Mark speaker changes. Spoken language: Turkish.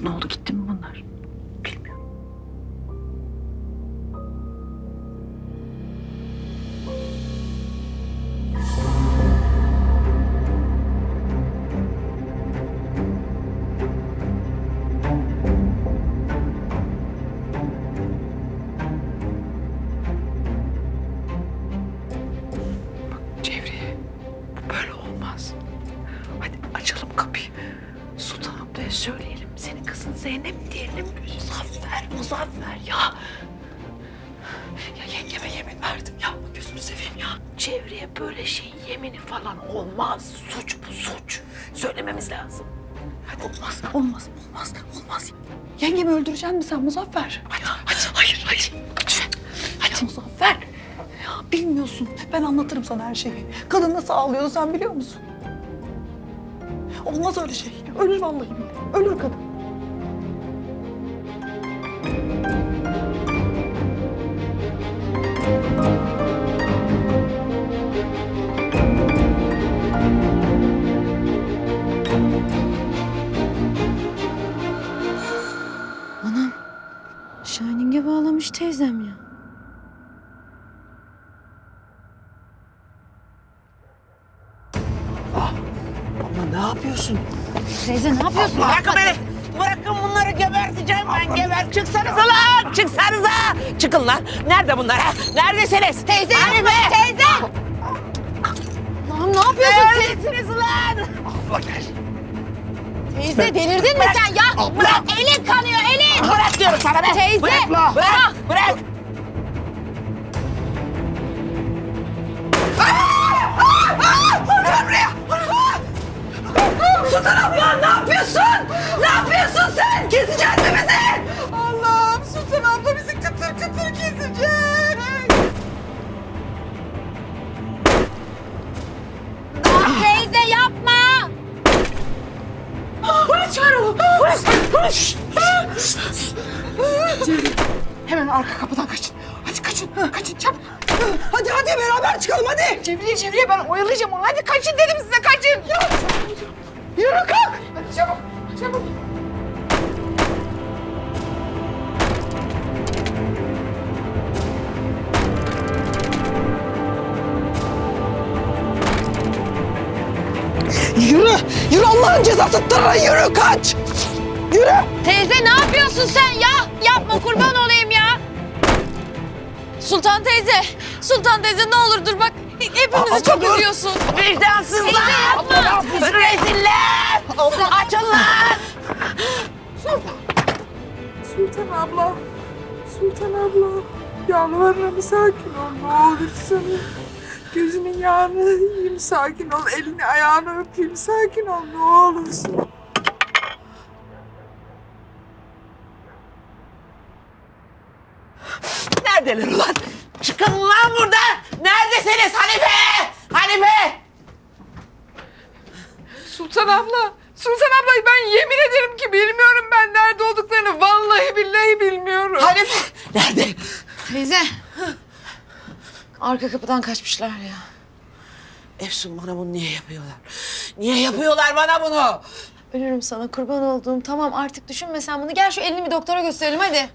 Speaker 1: Ne oldu gitti mi bunlar? Bilmiyorum. Cevriye bu böyle olmaz. Hadi açalım kapıyı. Sultan ablaya söyleyelim. Senin kızın Zeynep diyelim. Muzaffer, Muzaffer ya. Ya yengeme yemin verdim. Yapma gözünü seveyim ya. Çevreye böyle şey yemini falan olmaz. Suç bu suç. Söylememiz lazım. Hadi olmaz, olmaz, olmaz, olmaz.
Speaker 2: Yengemi öldüreceksin mi sen Muzaffer?
Speaker 1: Hadi, hadi, hayır, hayır. Lütfen. Hadi.
Speaker 2: Muzaffer. Ya bilmiyorsun. Ben anlatırım sana her şeyi. Kadın nasıl ağlıyordu sen biliyor musun? Olmaz öyle şey. Ölür vallahi. Ölür kadın.
Speaker 3: Anam. Shining'e bağlamış teyzem ya.
Speaker 4: Yapıyorsun?
Speaker 3: Teyze ne yapıyorsun?
Speaker 4: Bırakın beni. Bırakın bunları geberteceğim ben geber. Çıksanıza lan. Çıksanıza. Çıkın lan. Nerede bunlar ha? Neredesiniz? Teyze. Hanife. Teyze.
Speaker 3: Lan ne yapıyorsun?
Speaker 4: Neredesiniz lan? Abla gel.
Speaker 3: Teyze delirdin mi sen ya? Bırak elin kanıyor elin.
Speaker 4: Bırak diyorum sana be.
Speaker 3: Teyze.
Speaker 4: Bırak. Bırak. Bırak. Yapıyorsun? Ne yapıyorsun sen? Keseceksin bizi?
Speaker 2: Allah'ım Sultan abla bizi kıtır kıtır kesecek.
Speaker 3: Teyze yapma.
Speaker 4: Polis çağıralım. Polis. Polis.
Speaker 2: Hemen arka kapıdan kaçın. Hadi kaçın. Kaçın çabuk. Hadi hadi beraber çıkalım hadi. Cevriye Cevriye ben oyalayacağım onu. Hadi kaçın dedim size kaçın. Yürü kalk. Hadi çabuk. Çabuk. Yürü. Yürü Allah'ın cezası. Tara yürü kaç. Yürü.
Speaker 3: Teyze ne yapıyorsun sen ya? Yapma kurban olayım ya. Sultan teyze. Sultan teyze ne olur dur bak. Hepimizi çok üzüyorsun.
Speaker 4: Vicdansızlar.
Speaker 3: Teyze yapma.
Speaker 4: Reziller. Açın
Speaker 5: Sultan abla, Sultan abla. Yalvarırım sakin ol ne olursun. Gözünün yağını yiyeyim sakin ol. Elini ayağını öpeyim sakin ol ne olursun.
Speaker 4: Neredeler ulan? Çıkın lan buradan. Neredesiniz Hanife? Hanife.
Speaker 5: Sultan abla, Sultan abla ben yemin ederim ki bilmiyorum ben nerede olduklarını. Vallahi billahi bilmiyorum.
Speaker 4: Hanife. Nerede?
Speaker 3: Teyze. Arka kapıdan kaçmışlar ya.
Speaker 4: Efsun bana bunu niye yapıyorlar? Niye yapıyorlar bana bunu?
Speaker 3: Ölürüm sana kurban olduğum. Tamam artık düşünme sen bunu. Gel şu elini bir doktora gösterelim hadi.